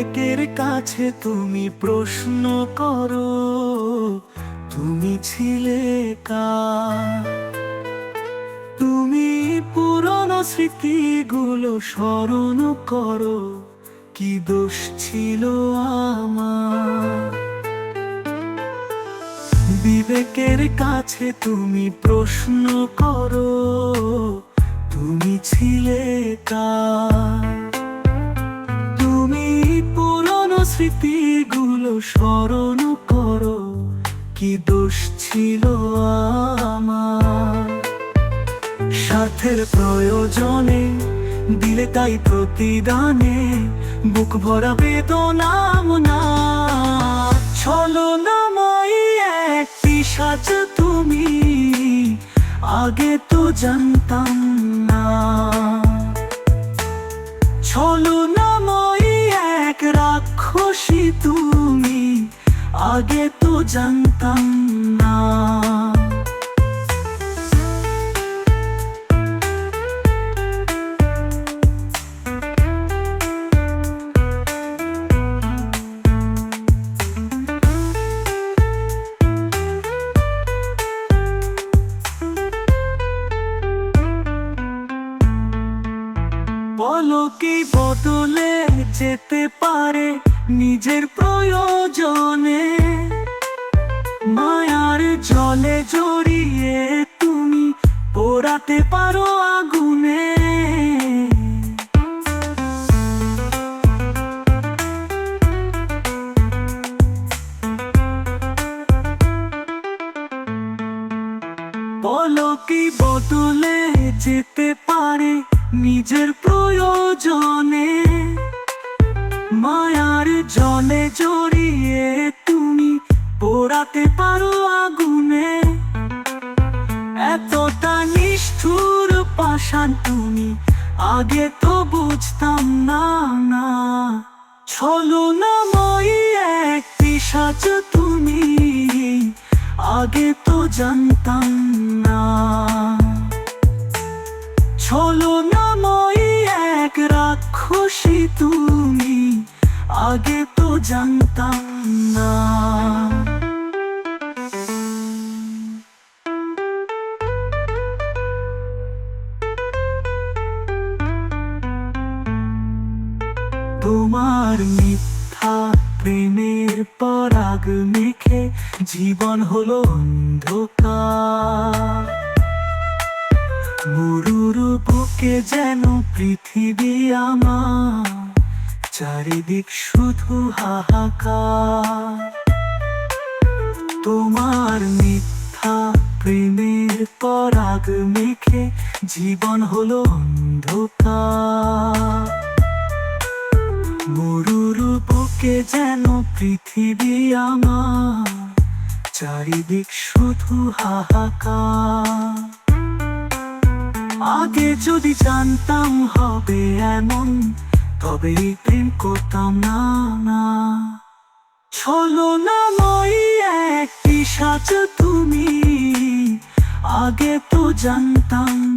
বিবেকের কাছে তুমি প্রশ্ন করো, তুমি ছিলে কার? তুমি পুরনো স্মৃতিগুলো স্মরণ করো, কি দোষ ছিল আমার? বিবেকের কাছে তুমি প্রশ্ন করো, তুমি ছিলে কার? স্মৃতিগুলো স্মরণ করো, কি দোষ ছিল আমার? স্বার্থের প্রয়োজনে, দিলে তাই প্রতিদানে, বুক ভরা বেদনা না চলো নামাই একটি সাজ তুমি, আগে তো জানতাম না। চলো এক রাক্ষসী তুমি আগে তো জানতাম না। বলো কি বদলে যেতে পারে? নিজের প্রয়োজনে মায়ার জলে জড়িয়ে তুমি পোড়াতে পারো আগুনে। বলো কি বদলে যেতে পারে নিজের প্রয়োজনে? জলে জড়িয়ে তুমি পোড়াতে পারো আগুনে। এতটা নিষ্ঠুর পাষাণ তুমি, আগে তো বুঝতাম না না। ছলো না মই এক পিসাচ তুমি, আগে তো জানতাম না। ছলো না মই এক রাক্ষসী তুমি আগে তো জানতাম না। তোমার মিথ্যা প্রেমের পরাগ মেখে জীবন হলো অন্ধকার। মরুর বুকে যেন পৃথিবী আমার চারিদিক শুধু হাহাকার। তোমার মিথ্যা প্রেমের পরাগ মেখে জীবন হলো অন্ধকার। মরুর বুকে যেন পৃথিবী আমার, চারিদিক শুধু হাহাকার। আগে যদি জানতাম হবে এমন তবে প্রেম করতাম না না। ছলো না মই একটি সাচ তুমি। আগে তো জানতাম